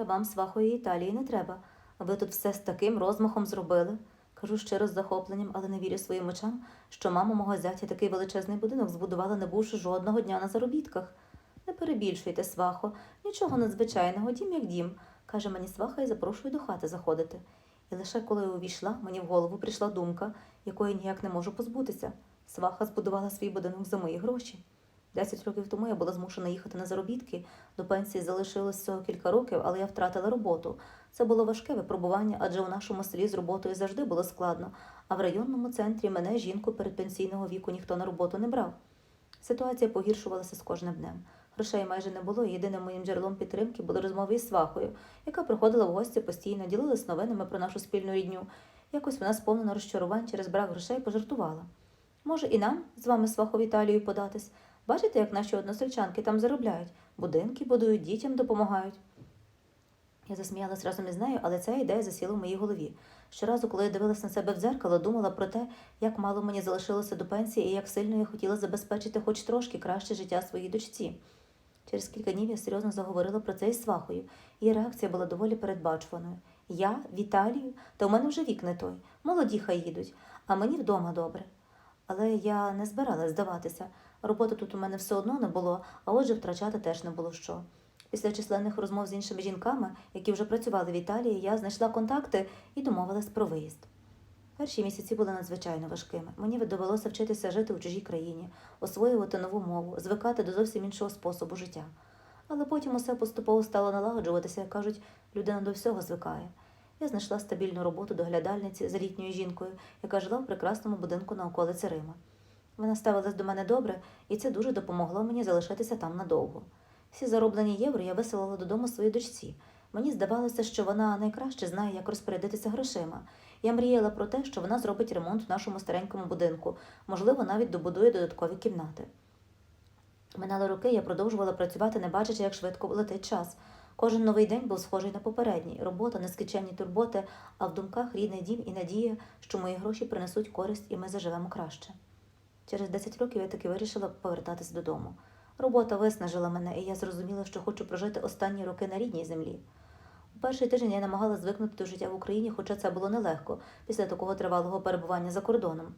Та вам свахої Італії не треба. Ви тут все з таким розмахом зробили. Кажу щиро з захопленням, але не вірю своїм очам, що мама мого зятя такий величезний будинок збудувала, не бувши жодного дня на заробітках. Не перебільшуйте, свахо, нічого надзвичайного, дім як дім, каже мені сваха і запрошує до хати заходити. І лише коли я увійшла, мені в голову прийшла думка, якої ніяк не можу позбутися. Сваха збудувала свій будинок за мої гроші. Десять років тому я була змушена їхати на заробітки. До пенсії залишилось всього кілька років, але я втратила роботу. Це було важке випробування, адже у нашому селі з роботою завжди було складно, а в районному центрі мене, жінку передпенсійного віку, ніхто на роботу не брав. Ситуація погіршувалася з кожним днем. Грошей майже не було, єдиним моїм джерелом підтримки були розмови із свахою, яка приходила в гості постійно, ділилась новинами про нашу спільну рідню. Якось вона сповнена розчарувань через брак грошей пожартувала. Може, і нам з вами свахо в Італію податись? Бачите, як наші односельчанки там заробляють, будинки будують, дітям допомагають. Я засміялась разом із нею, але ця ідея засіла в моїй голові. Щоразу, коли я дивилась на себе в дзеркало, думала про те, як мало мені залишилося до пенсії і як сильно я хотіла забезпечити хоч трошки краще життя своїй дочці. Через кілька днів я серйозно заговорила про це із свахою. Її реакція була доволі передбачуваною. Я в Італію, та у мене вже вік не той. Молоді хай їдуть, а мені вдома добре. Але я не збиралась здаватися. Роботи тут у мене все одно не було, а отже, втрачати теж не було що. Після численних розмов з іншими жінками, які вже працювали в Італії, я знайшла контакти і домовилась про виїзд. Перші місяці були надзвичайно важкими. Мені довелося вчитися жити у чужій країні, освоювати нову мову, звикати до зовсім іншого способу життя. Але потім усе поступово стало налагоджуватися, як кажуть, людина до всього звикає. Я знайшла стабільну роботу доглядальниці за літньою жінкою, яка жила в прекрасному будинку на околиці Рима. Вона ставилась до мене добре, і це дуже допомогло мені залишитися там надовго. Всі зароблені євро я виселила додому своїй дочці. Мені здавалося, що вона найкраще знає, як розпорядитися грошима. Я мріяла про те, що вона зробить ремонт в нашому старенькому будинку, можливо, навіть добудує додаткові кімнати. Минали роки, я продовжувала працювати, не бачачи, як швидко летить час. Кожен новий день був схожий на попередній робота, нескінченні турботи, а в думках рідний дім і надія, що мої гроші принесуть користь і ми заживемо краще. Через 10 років я таки вирішила повертатись додому. Робота виснажила мене, і я зрозуміла, що хочу прожити останні роки на рідній землі. У перший тиждень я намагалася звикнути до життя в Україні, хоча це було нелегко після такого тривалого перебування за кордоном.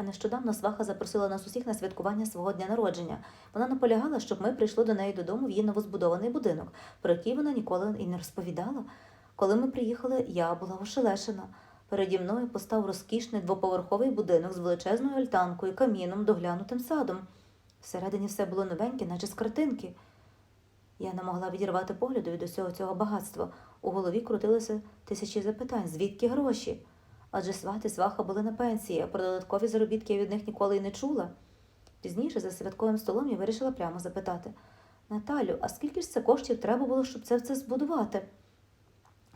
А нещодавно сваха запросила нас усіх на святкування свого дня народження. Вона наполягала, щоб ми прийшли до неї додому в її новозбудований будинок, про який вона ніколи і не розповідала. Коли ми приїхали, я була ошелешена. Переді мною постав розкішний двоповерховий будинок з величезною альтанкою, каміном, доглянутим садом. Всередині все було новеньке, наче з картинки. Я не могла відірвати погляду від усього цього багатства. У голові крутилися тисячі запитань, звідки гроші? Адже свати сваха були на пенсії, а про додаткові заробітки я від них ніколи й не чула. Пізніше за святковим столом я вирішила прямо запитати Наталю, а скільки ж це коштів треба було, щоб це все збудувати?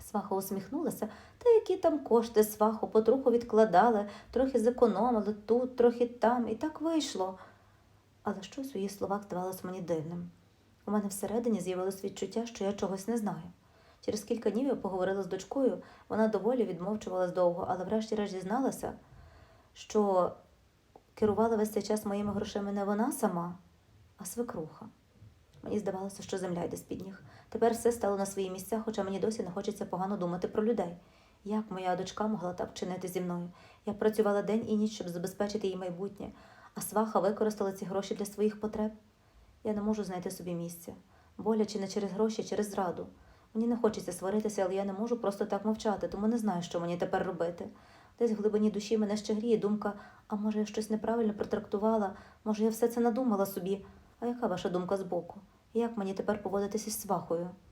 Сваха усміхнулася, та які там кошти сваху потроху відкладали, трохи зекономили тут, трохи там, і так вийшло. Але щось у її словах здавалось мені дивним. У мене всередині з'явилось відчуття, що я чогось не знаю. Через кілька днів я поговорила з дочкою, вона доволі відмовчувалась довго, але врешті-решт дізналася, що керувала весь цей час моїми грошима не вона сама, а свекруха. Мені здавалося, що земля йде з-під ніг. Тепер все стало на свої місця, хоча мені досі не хочеться погано думати про людей. Як моя дочка могла так чинити зі мною? Я працювала день і ніч, щоб забезпечити їй майбутнє, а сваха використала ці гроші для своїх потреб. Я не можу знайти собі місця. Боляче не через гроші, через зраду. Мені не хочеться сваритися, але я не можу просто так мовчати, тому не знаю, що мені тепер робити. Десь в глибині душі мене ще гріє думка, а може я щось неправильно протрактувала, може я все це надумала собі. А яка ваша думка збоку? Як мені тепер поводитися із свахою?